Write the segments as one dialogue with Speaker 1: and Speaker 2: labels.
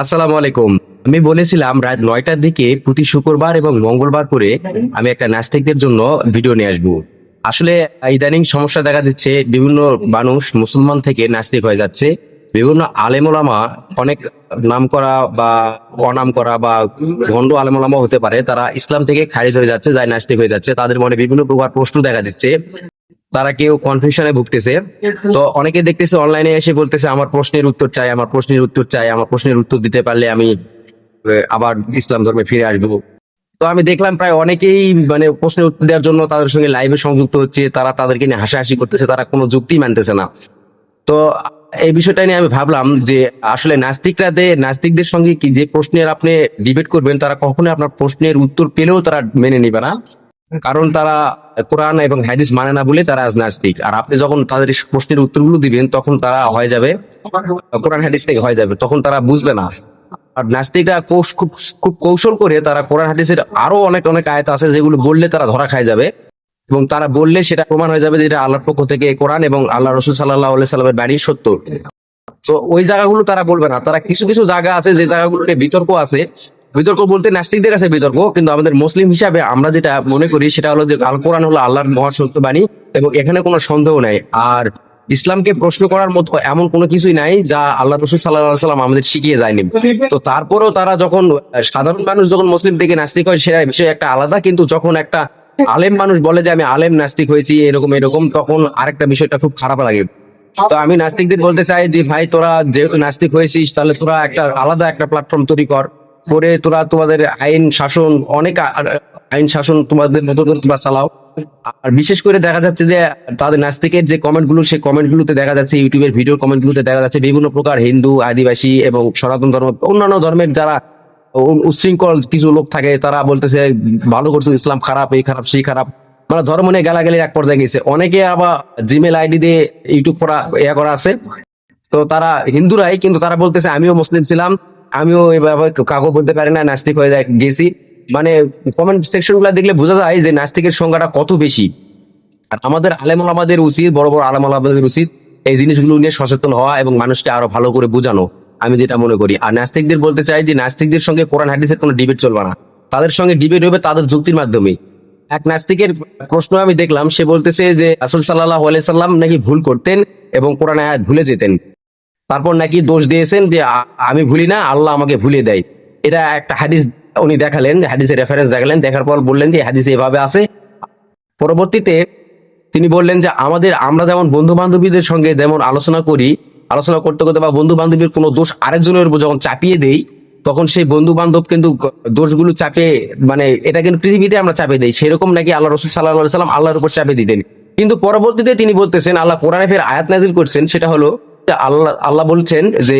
Speaker 1: আসসালামু আলাইকুম। আমি বলেছিলাম রাত নয়টার দিকে প্রতি শুক্রবার এবং মঙ্গলবার করে আমি একটা নাস্তিকদের জন্য ভিডিও নিয়ে আসব। আসলে ইদানিং সমস্যা দেখা দিচ্ছে, বিভিন্ন মানুষ মুসলমান থেকে নাস্তিক হয়ে যাচ্ছে, বিভিন্ন আলেমোলামা অনেক নাম করা বা অনাম করা বা ভণ্ড আলেমোলামা হতে পারে, তারা ইসলাম থেকে খারিজ হয়ে যাচ্ছে যাই নাস্তিক হয়ে যাচ্ছে, তাদের মনে বিভিন্ন প্রকার প্রশ্ন দেখা দিচ্ছে। তারা কেউ কনফিউশনে ভুগতেছে। তো অনেকে দেখতেছে অনলাইনে এসে বলতেছে, আমার প্রশ্নের উত্তর চাই, আমার প্রশ্নের উত্তর চাই, আমার প্রশ্নের উত্তর দিতে পারলে আমি আবার ইসলাম ধর্মে ফিরে আসব। তো আমি দেখলাম প্রায় অনেকেই মানে প্রশ্নের উত্তর দেওয়ার জন্য তাদের সঙ্গে লাইভে সংযুক্ত হচ্ছে, তারা তাদেরকে নিয়ে হাসাহাসি করতেছে, তারা কোনো যুক্তি মানতেছে না। তো এই বিষয়টা নিয়ে আমি ভাবলাম যে আসলে নাস্তিকরা নাস্তিকদের সঙ্গে কি যে প্রশ্নের আপনি ডিবেট করবেন, তারা কখনোই আপনার প্রশ্নের উত্তর পেলেও তারা মেনে নিবে না। কারণ তারা কোরআন এবং হাদিস মানে না বলে তারা আজ নাস্তিক। আর আপনি যখন তাদের প্রশ্নের উত্তরগুলো দিবেন, তখন তারা হয়ে যাবে, কোরআন হাদিস থেকে হয়ে যাবে, তখন তারা বুঝবে না। আর নাস্তিকরা খুব খুব কৌশল করে তারা কোরআন হাদিসের আরও অনেক অনেক আয়াত আছে যেগুলো বললে তারা ধরা খায় যাবে। এবং তারা বললে সেটা প্রমাণ হয়ে যাবে যে এটা আল্লাহর পক্ষ থেকে কোরআন এবং আল্লাহ রসুল সাল্লাহ সাল্লামের বাণী সত্য। তো ওই জায়গাগুলো তারা বলবে না। তারা কিছু কিছু জায়গা আছে যে জায়গাগুলোতে বিতর্ক আছে। বিতর্ক বলতে নাস্তিকদের কাছে বিতর্ক, কিন্তু আমাদের মুসলিম হিসাবে আমরা যেটা মনে করি সেটা হলো যে আল কোরআন হলো আল্লাহর মহাসত্য বাণী এবং এখানে কোনো সন্দেহ নাই। আর ইসলামকে প্রশ্ন করার মতো এমন কোনো কিছুই নাই যা আল্লাহ রসুল সাল্লাহ সাল্লাম আমাদের শিখিয়ে যায়নি। তো তারপরেও তারা যখন সাধারণ মানুষ যখন মুসলিম থেকে নাস্তিক হয় সেটা বিষয় একটা আলাদা, কিন্তু যখন একটা আলেম মানুষ বলে যে আমি আলেম নাস্তিক হয়েছি, এরকম এরকম, তখন আরেকটা বিষয়টা খুব খারাপ লাগে। তো আমি নাস্তিকদের বলতে চাই যে, ভাই তোরা যেহেতু নাস্তিক হয়েছিস, তাহলে তোরা একটা আলাদা একটা প্ল্যাটফর্ম তৈরি কর। করে তোরা তোমাদের আইন শাসন, অনেক আইন শাসন তোমাদের মতো করে তোমরা চালাও। আর বিশেষ করে দেখা যাচ্ছে যে তাদের নাস্তিকের যে কমেন্টগুলো সেই কমেন্ট গুলোতে দেখা যাচ্ছে ইউটিউবের ভিডিও কমেন্ট গুলোতে দেখা যাচ্ছে বিভিন্ন প্রকার হিন্দু, আদিবাসী এবং সনাতন ধর্ম, অন্যান্য ধর্মের যারা উ- উচ্ছৃঙ্খল কিছু লোক থাকে, তারা বলতেছে, ভালো করছে, ইসলাম খারাপ, এই খারাপ, সেই খারাপ। মানে ধর্ম নিয়ে গালাগালি এক পর্যায়ে গেছে। অনেকে আবার জিমেল আইডি দিয়ে ইউটিউব করা, ইয়া করা আছে। তো তারা হিন্দুরাই, কিন্তু তারা বলতেছে, আমিও মুসলিম ছিলাম। আমিও এভাবে কাউকে বলতে পারি না, নাস্তিক হয়ে যা- গেছি। মানে কমেন্ট সেকশনগুলা দেখলে বোঝা যায় যে নাস্তিকের সংখ্যাটা কত বেশি। আর আমাদের আলেমুল আমাদের উচিত, বড় বড় আলেমুল আমাদের উচিত এই জিনিসগুলো নিয়ে সচেতন হওয়া এবং মানুষকে আরও ভালো করে বোঝানো, আমি যেটা মনে করি। আর নাস্তিকদের বলতে চাই যে নাস্তিকদের সঙ্গে কোরআন হাদিসের কোনো ডিবেট চলবে না। তাদের সঙ্গে ডিবেট হবে তাদের যুক্তির মাধ্যমে। এক নাস্তিকের প্রশ্ন আমি দেখলাম, সে বলতেছে যে আসল সাল্লাহ সাল্লাম নাকি ভুল করতেন এবং কোরআন আয়াত ভুলে যেতেন। তারপর নাকি দোষ দিয়েছেন যে আমি ভুলি না, আল্লাহ আমাকে ভুলে দেয়। এটা একটা হাদিস উনি দেখালেন, হাদিসের রেফারেন্স দেখালেন, দেখার পর বললেন যে হাদিস এভাবে আছে। পরবর্তীতে তিনি বললেন যে আমাদের, আমরা যেমন বন্ধু বান্ধবীদের সঙ্গে যেমন আলোচনা করি, আলোচনা করতে করতে বা বন্ধু বান্ধবীর কোনো দোষ আরেকজনের উপর যখন চাপিয়ে দেই, তখন সেই বন্ধু বান্ধব কিন্তু দোষগুলো চাপিয়ে মানে এটা কিন্তু পৃথিবীতে আমরা চাপিয়ে দেই। সেরকম নাকি আল্লাহ রসুল সাল্লাহ সাল্লাম আল্লাহর উপর চাপিয়ে দিতেন। কিন্তু পরবর্তীতে তিনি বলতেছেন, আল্লাহ কোরআনে ফের আয়াত নাজিল করছেন, সেটা হলো আল্লাহ আল্লাহ বলছেন যে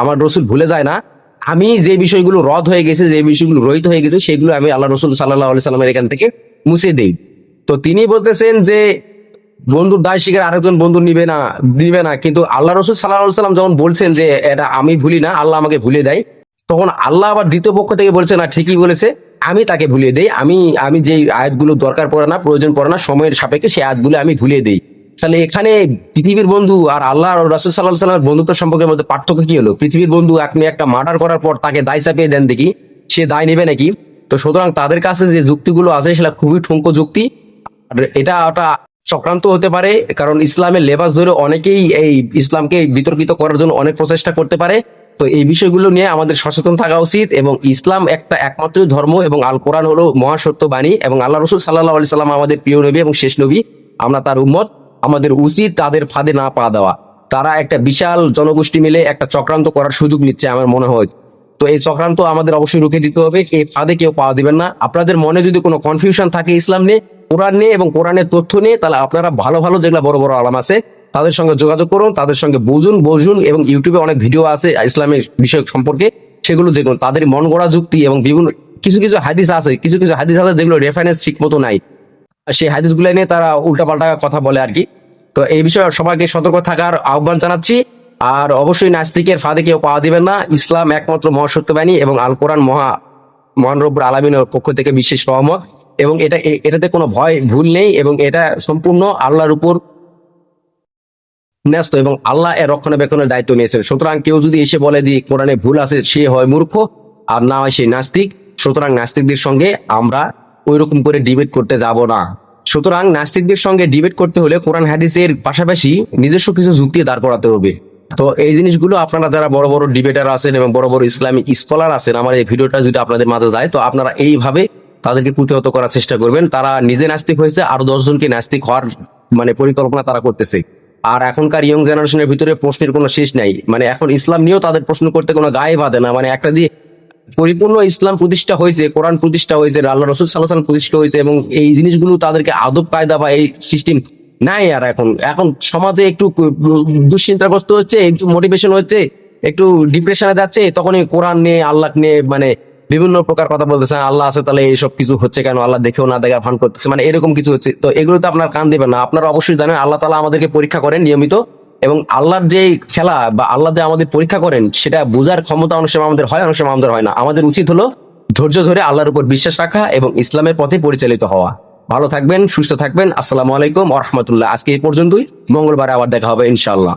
Speaker 1: আমার রসুল ভুলে যায় না। আমি যে বিষয়গুলো রদ হয়ে গেছে, যে বিষয়গুলো রহিত হয়ে গেছে, সেগুলো আমি আল্লাহ রসুল সাল্লাহ সাল্লামের এখান থেকে মুছে দেই। তো তিনি বলতেছেন যে, বন্ধুর দায় স্বীকার আরেকজন বন্ধু নিবে না নিবে না। কিন্তু আল্লাহ রসুল সাল্লাহ সাল্লাম যখন বলছেন যে, এটা আমি ভুলি না, আল্লাহ আমাকে ভুলে দেয়, তখন আল্লাহ আবার দ্বিতীয় পক্ষ থেকে বলছে, না, ঠিকই বলেছে, আমি তাকে ভুলিয়ে দেই। আমি আমি যে আয়াতগুলো দরকার পড়ে না, প্রয়োজন পড়ে না, সময়ের সাপেক্ষে সেই আয়াতগুলো আমি ভুলিয়ে দেই। তাহলে এখানে পৃথিবীর বন্ধু আর আল্লাহ রাসুল সাল্লাহ সাল্লামের বন্ধুত্ব সম্পর্কের মধ্যে পার্থক্য কি হলো? পৃথিবীর বন্ধু আপনি একটা মার্ডার করার পর তাকে দায় চাপিয়ে দেন দেখি, সে দায় নেবে নাকি? তো সুতরাং তাদের কাছে যে যুক্তিগুলো আছে সেটা খুবই ঠুঙ্কো যুক্তি। আর এটা ওটা চক্রান্ত হতে পারে, কারণ ইসলামের লেবাস ধরে অনেকেই এই ইসলামকে বিতর্কিত করার জন্য অনেক প্রচেষ্টা করতে পারে। তো এই বিষয়গুলো নিয়ে আমাদের সচেতন থাকা উচিত এবং ইসলাম একটা একমাত্র ধর্ম এবং আল কোরআন হলো মহাসত্য বাণী এবং আল্লাহ রসুল সাল্লাহ আলি সাল্লাম আমাদের প্রিয় নবী এবং শেষ নবী। আমরা তার উম্মত। আমাদের উচিত তাদের ফাঁদে না পা দেওয়া। তারা একটা বিশাল জনগোষ্ঠী মিলে একটা চক্রান্ত করার সুযোগ নিচ্ছে আমার মনে হয়। তো এই চক্রান্ত আমাদের অবশ্যই রুখে দিতে হবে। এই ফাঁদে কেউ পাওয়া দিবেন না। আপনাদের মনে যদি কোনো কনফিউশন থাকে ইসলাম নিয়ে, কোরআন নিয়ে এবং কোরআনের তথ্য নিয়ে, তাহলে আপনারা ভালো ভালো যেগুলো বড় বড় আলাম আছে, তাদের সঙ্গে যোগাযোগ করুন, তাদের সঙ্গে বুঝুন বুঝুন এবং ইউটিউবে অনেক ভিডিও আছে ইসলামের বিষয় সম্পর্কে। সেগুলো দেখুন। তাদের মন গড়া যুক্তি এবং বিভিন্ন, কিছু কিছু হাদিস আছে, কিছু কিছু হাদিস আছে যেগুলো রেফারেন্স ঠিক মতো নাই। সেই হাদিসগুলো নিয়ে তারা উল্টাপাল্টা কথা বলে আর কি। তো এই বিষয়ে সবাইকে সতর্ক থাকার আহ্বান জানাচ্ছি। আর অবশ্যই নাস্তিকের ফাঁদে কেউ পাওয়া দিবেন না। ইসলাম একমাত্র মহাসত্যবাণী এবং আল কোরআন মহা মহান রব্বুর আলমিনের পক্ষ থেকে বিশেষ রহমত। এবং এটা এটাতে কোনো ভয়, ভুল নেই এবং এটা সম্পূর্ণ আল্লাহর উপর ন্যস্ত এবং আল্লাহ এর রক্ষণাবেক্ষণের দায়িত্ব নিয়েছেন। সুতরাং কেউ যদি এসে বলে যে কোরআনে ভুল আছে, সে হয় মূর্খ আর না হয় সে নাস্তিক, সুতরাং নাস্তিকদের সঙ্গে আমরা ওই রকম করে ডিবেট করতে যাব না। সুতরাং নাস্তিকদের সঙ্গে ডিবেট করতে হলে কোরআন হাদিসের পাশাপাশি নিজস্ব কিছু যুক্তি দাঁড় করাতে হবে। তো এই জিনিসগুলো আপনারা যারা বড় বড় ডিবেটার আছেন এবং বড় বড় ইসলামিক স্কলার আছেন, আমার এই ভিডিওটা যদি আপনাদের মাঝে যায়, তো আপনারা এইভাবে তাদেরকে প্রতিহত করার চেষ্টা করবেন। তারা নিজে নাস্তিক হয়েছে, আরও দশজনকে নাস্তিক হওয়ার মানে পরিকল্পনা তারা করতেছে। আর এখনকার ইয়ং জেনারেশনের ভিতরে প্রশ্নের কোনো শেষ নাই। মানে এখন ইসলাম নিয়েও তাদের প্রশ্ন করতে কোনো গায়ে বাঁধে না। মানে একটা যে পরিপূর্ণ ইসলাম প্রতিষ্ঠা হয়েছে কোরআন প্রতিষ্ঠা হয়েছে আল্লাহ রসুল সাল্লাহ প্রতিষ্ঠা হয়েছে এবং এই জিনিসগুলো তাদেরকে আদব কায়দা বা এই সিস্টেম নাই আর এখন। এখন সমাজে একটু দুশ্চিন্তাগ্রস্ত হচ্ছে একটু মোটিভেশন হচ্ছে একটু ডিপ্রেশনে যাচ্ছে তখন এই কোরআন নিয়ে আল্লাহ নিয়ে মানে বিভিন্ন প্রকার কথা বলতেছে "হ্যাঁ, আল্লাহ আছে তাহলে এইসব কিছু হচ্ছে কেন? আল্লাহ দেখেও না দেখা ফান করতেছে মানে এরকম কিছু হচ্ছে। তো এগুলোতে আপনার কান দেবেন না। আপনারা অবশ্যই জানেন আল্লাহ তালা আমাদেরকে পরীক্ষা করেন নিয়মিত। এবং আল্লাহর যে খেলা বা আল্লাহ যে আমাদের পরীক্ষা করেন, সেটা বোঝার ক্ষমতা অনেক সময় আমাদের হয়, অনেক সময় আমাদের হয় না। আমাদের উচিত হলো ধৈর্য ধরে আল্লাহর উপর বিশ্বাস রাখা এবং ইসলামের পথে পরিচালিত হওয়া। ভালো থাকবেন, সুস্থ থাকবেন। আসসালামু আলাইকুম আহমতুল্লাহ আজকে এই পর্যন্তই। মঙ্গলবার আবার দেখা হবে, ইনশাআল্লাহ।